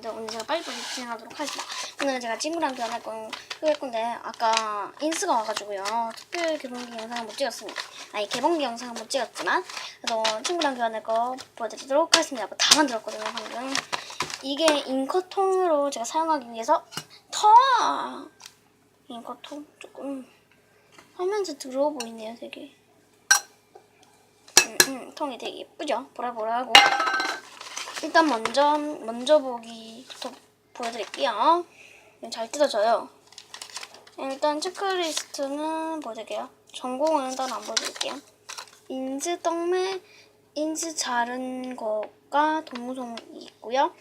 근데 오늘 제가 빨리빨리 진행하도록 하겠습니다. 오늘은 제가 친구랑 교환할 건 할 건데 아까 인스가 와가지고요 특별 개봉기 영상을 못 찍었습니다. 아니 개봉기 영상을 못 찍었지만 그래도 친구랑 교환할 거 보여드리도록 하겠습니다. 뭐 다 만들었거든요 방금. 이게 잉커통으로 제가 사용하기 위해서 터 잉커통 조금 하면서 더러워 보이네요 되게. 음, 음, 통이 되게 예쁘죠? 보라보라하고. 일단 먼저 먼저 보기부터 보여드릴게요. 이건 잘 뜯어져요. 일단 체크리스트는 보여드릴게요. 전공은 따로 안 보여드릴게요. 인즈 떡매, 인즈 자른 거가 동무송이 있고요.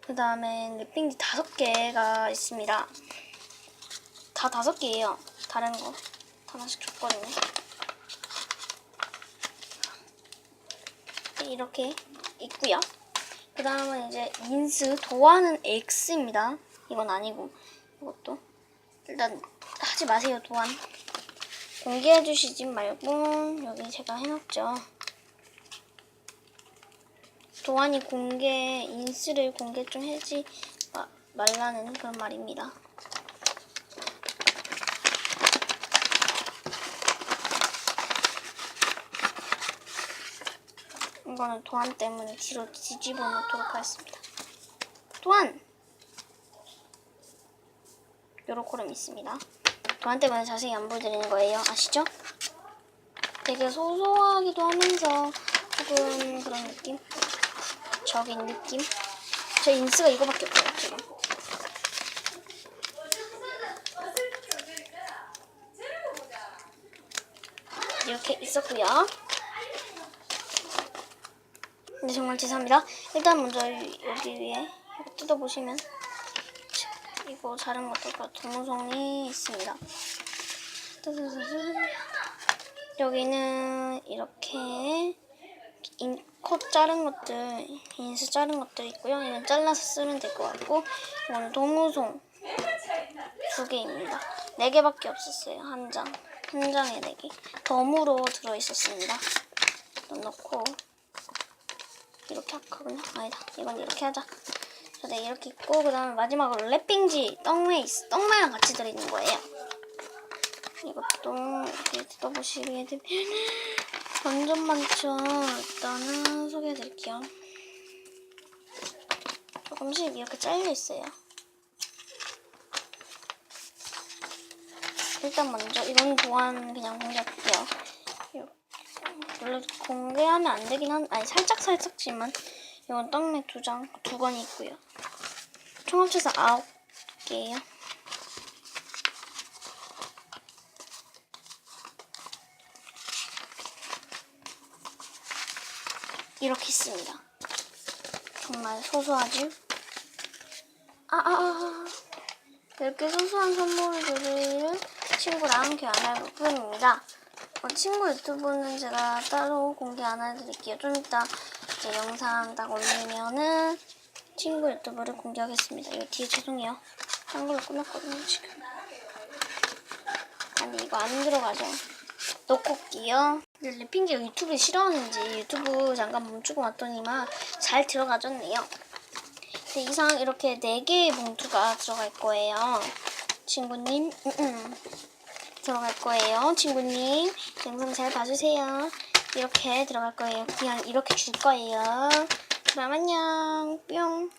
그 다음에 랩핑지 다섯 개가 있습니다. 다 다섯 개예요. 다른 거 하나씩 줬거든요. 이렇게 있고요. 그 다음은 이제 인스 도안은 X입니다. 이건 아니고 이것도 일단 하지 마세요 도안. 공개해 주시지 말고 여기 제가 해놨죠. 도안이 공개 인스를 공개 좀 해지 마- 말라는 그런 말입니다. 거는 도안 때문에 뒤로 뒤집어 놓도록 하겠습니다. 도안! 요렇게름 있습니다. 도안 때문에 자세히 안 보여드리는 거예요. 아시죠? 되게 소소하기도 하면서 조금 그런 느낌? 적인 느낌? 제 인스가 이거밖에 없어요, 지금. 이렇게 있었고요. 네, 정말 죄송합니다. 일단 먼저 이- 여기 위에 뜯어보시면 이거 자른 것들과 동무송이 있습니다. 여기는 이렇게 인, 컷 자른 것들, 인스 자른 것들 있고요. 이건 잘라서 쓰면 될 것 같고 이거는 동무송 두 개입니다. 네 개밖에 없었어요. 한 장. 한 장에 네 개. 덤으로 들어있었습니다. 넣고 이렇게 할거든요. 아니다. 이건 이렇게 하자. 자, 네, 이렇게 있고, 그 다음에 마지막으로 랩핑지, 떡메이스, 떡메랑 같이 들어있는 거예요. 이것도 이렇게 뜯어보시게 되면 완전 많죠. 일단은 소개해드릴게요. 조금씩 이렇게 잘려있어요. 일단 먼저 이건 도안 그냥 공개할게요. 공개하면 안 되긴 한, 아니 살짝 살짝지만 이건 떡맥 두 장, 두 건이 있고요. 총 합쳐서 아홉 개예요. 이렇게 있습니다. 정말 소소하지? 아, 아, 아. 이렇게 소소한 선물들을 친구랑 교환할 부분입니다. 어, 친구 유튜브는 제가 따로 공개 안 해드릴게요. 좀 이따 이제 영상 딱 올리면은 친구 유튜브를 공개하겠습니다. 이거 뒤에 죄송해요. 한 걸로 끝났거든요, 지금. 아니, 이거 안 들어가죠. 넣고 올게요. 랩핑기가 유튜브 싫어하는지 유튜브 잠깐 멈추고 왔더니만 잘 들어가졌네요. 네, 이상 이렇게 4개의 봉투가 들어갈 거예요. 친구님. 들어갈 거예요. 친구님, 영상 잘 봐주세요. 이렇게 들어갈 거예요. 그냥 이렇게 줄 거예요. 그럼 안녕. 뿅.